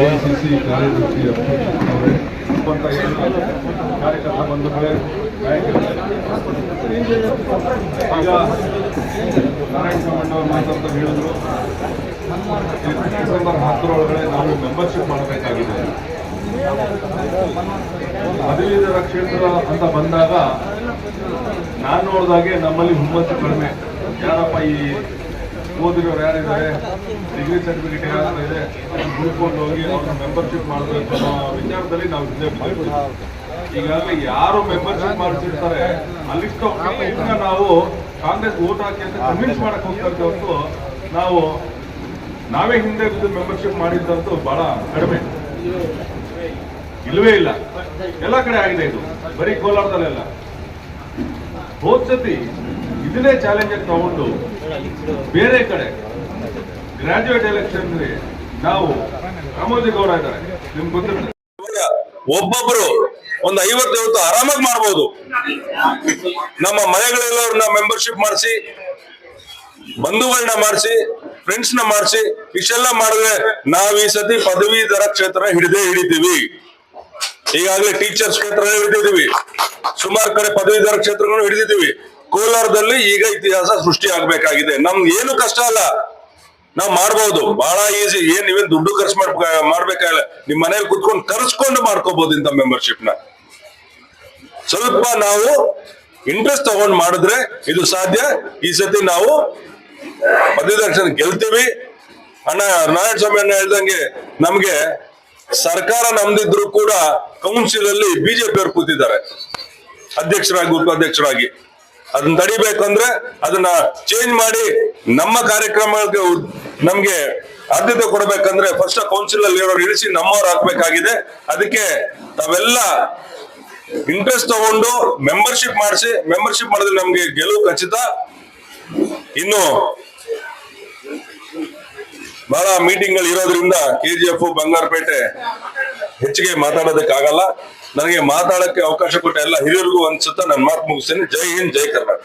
AICC ಕಾರ್ಯದರ್ಶಿ ಅವರೇ ಕಾರ್ಯಕರ್ತ ಬಂಧುಗಳೇ, ಈಗ ನಾರಾಯಣ ಸಾಮಣ್ಣ ಅವರು ಮಾತಾಡ್ತಾ ಹೇಳಿದ್ರು. ಡಿಸೆಂಬರ್ ಹತ್ತರೊಳಗಡೆ ನಾವು ಮೆಂಬರ್ಶಿಪ್ ಮಾಡಬೇಕಾಗಿದೆ. ಹದಿನೈದರ ಕ್ಷೇತ್ರ ಅಂತ ಬಂದಾಗ ನಾನು ನೋಡಿದಾಗೆ ನಮ್ಮಲ್ಲಿ ಹುಮ್ಮತ್ತು ಕಡಿಮೆ. ಯಾರಪ್ಪ ಈ ಓದಿರೋರು ಯಾರಿದ್ದಾರೆ? ಡಿಗ್ರಿ ಸರ್ಟಿಫಿಕೇಟ್ ಯಾರು ಇದೆ? ಹುಡ್ಕೊಂಡು ಹೋಗಿ ಅವ್ರನ್ನ ಮೆಂಬರ್ಶಿಪ್ ಮಾಡಬೇಕು ಅನ್ನೋ ವಿಚಾರದಲ್ಲಿ ನಾವು ಹಿಂದೆ. ಈಗಾಗಲೇ ಯಾರು ಮೆಂಬರ್ಶಿಪ್ ಮಾಡಿಸಿರ್ತಾರೆ ಅಲ್ಲಿಷ್ಟು ಇದನ್ನ ನಾವು ಕಾಂಗ್ರೆಸ್ ಓಟ್ ಹಾಕಿ ಅಂತ ಕನ್ವಿನ್ಸ್ ಮಾಡಕ್ ಹೋಗ್ತಾ ನಾವು ನಾವೇ ಹಿಂದೆ ಬಿದ್ದು ಮೆಂಬರ್ಶಿಪ್ ಮಾಡಿದ್ದಂತೂ ಬಹಳ ಕಡಿಮೆ. ಇಲ್ಲವೇ ಇಲ್ಲ. ಎಲ್ಲ ಕಡೆ ಆಗಿದೆ ಇದು. ಬರೀ ಕೋಲಾರದಲ್ಲೆಲ್ಲ. ಹೋದ್ ಸತಿ ಇದನ್ನೇ ಚಾಲೆಂಜ್ ಆಗಿ ತಗೊಂಡು ಬೇರೆ ಕಡೆ ಗ್ರಾಜುಯೇಟ್ ಎಲೆಕ್ಷನ್ ನಾವು ರಾಮೋಜಿ ಗೌಡ ಇದ್ದಾರೆ. ನಿಮ್ಗೆ ಗೊತ್ತಿಲ್ಲ ಒಬ್ಬೊಬ್ರು ಒಂದು ಐವತ್ತು ಐವತ್ತು ಆರಾಮಾಗಿ ಮಾಡ್ಬೋದು. ನಮ್ಮ ಮನೆಗಳೆಲ್ಲವ್ರನ್ನ ಮೆಂಬರ್ಶಿಪ್ ಮಾಡಿಸಿ ಬಂಧುಗಳನ್ನ ಮಾಡಿಸಿ ಫ್ರೆಂಡ್ಸ್ನ ಮಾಡಿಸಿ, ಇಷ್ಟೆಲ್ಲ ಮಾಡಿದ್ರೆ ನಾವ್ ಈ ಸತಿ ಪದವೀಧರ ಕ್ಷೇತ್ರ ಹಿಡಿದೇ ಹಿಡಿತೀವಿ. ಈಗಾಗಲೇ ಟೀಚರ್ಸ್ ಕ್ಷೇತ್ರ ಹಿಡಿದಿದ್ದೀವಿ. ಸುಮಾರು ಕಡೆ ಪದವೀಧರ ಕ್ಷೇತ್ರಗಳನ್ನು ಹಿಡಿದಿದ್ದೀವಿ. ಕೋಲಾರದಲ್ಲಿ ಈಗ ಇತಿಹಾಸ ಸೃಷ್ಟಿ ಆಗ್ಬೇಕಾಗಿದೆ. ನಮ್ಗೆ ಏನು ಕಷ್ಟ ಅಲ್ಲ. ನಾವ್ ಮಾಡ್ಬೋದು. ಬಹಳ ಈಸಿ ಏನ್ ನೀವೇನ್ ದುಡ್ಡು ಖರ್ಚು ಮಾಡ್ ಮಾಡ್ಬೇಕಾಗಿಲ್ಲ. ನಿಮ್ ಮನೇಲಿ ಕುತ್ಕೊಂಡು ಕರ್ಸ್ಕೊಂಡು ಮಾಡ್ಕೋಬಹುದು ಇಂಥ ಮೆಂಬರ್ಶಿಪ್ನ. ಸ್ವಲ್ಪ ನಾವು ಇಂಟ್ರೆಸ್ಟ್ ತಗೊಂಡ್ ಮಾಡಿದ್ರೆ ಇದು ಸಾಧ್ಯ. ಈ ಸತಿ ನಾವು ಪದವೀಧರ ಗೆಲ್ತೀವಿ. ಅಣ್ಣ ನಾರಾಯಣ ಸ್ವಾಮಿ ಅಣ್ಣ ಹೇಳ್ದಂಗೆ ನಮ್ಗೆ ಸರ್ಕಾರ ನಮ್ದಿದ್ರು ಕೂಡ ಕೌನ್ಸಿಲ್ ಅಲ್ಲಿ ಬಿಜೆಪಿ ಅವರು ಕೂತಿದ್ದಾರೆ. ಅಧ್ಯಕ್ಷರಾಗಿ, ಉಪಾಧ್ಯಕ್ಷರಾಗಿ. ಅದನ್ನ ತಡಿಬೇಕಂದ್ರೆ ಅದನ್ನ ಚೇಂಜ್ ಮಾಡಿ ನಮ್ಮ ಕಾರ್ಯಕ್ರಮಕ್ಕೆ ನಮ್ಗೆ ಆದ್ಯತೆ ಕೊಡಬೇಕಂದ್ರೆ ಫಸ್ಟ್ ಕೌನ್ಸಿಲ್ ಅಲ್ಲಿ ಇರೋರು ಇಳಿಸಿ ನಮ್ಮವ್ರು ಹಾಕ್ಬೇಕಾಗಿದೆ. ಅದಕ್ಕೆ ತಾವೆಲ್ಲ ಇಂಟ್ರೆಸ್ಟ್ ತಗೊಂಡು ಮೆಂಬರ್ಶಿಪ್ ಮಾಡಿಸಿ ಮೆಂಬರ್ಶಿಪ್ ಮಾಡಿದ್ರೆ ನಮ್ಗೆ ಗೆಲುವು ಖಚಿತ. ಇನ್ನು ಬಹಳ ಮೀಟಿಂಗ್ಗಳು ಇರೋದ್ರಿಂದ ಕೆಜಿಎಫ್, ಬಂಗಾರಪೇಟೆ ಹೆಚ್ಚಿಗೆ ಮಾತಾಡೋದಕ್ಕಾಗಲ್ಲ. ನನಗೆ ಮಾತಾಡಕ್ಕೆ ಅವಕಾಶ ಕೊಟ್ಟ ಎಲ್ಲ ಹಿರಿಯರಿಗೂ ಅನ್ಸುತ್ತಾ ನನ್ನ ಮಾತು ಮುಗಿಸ್ತೇನೆ. ಜೈ ಹಿಂದ್, ಜೈ ಕರ್ನಾಟಕ.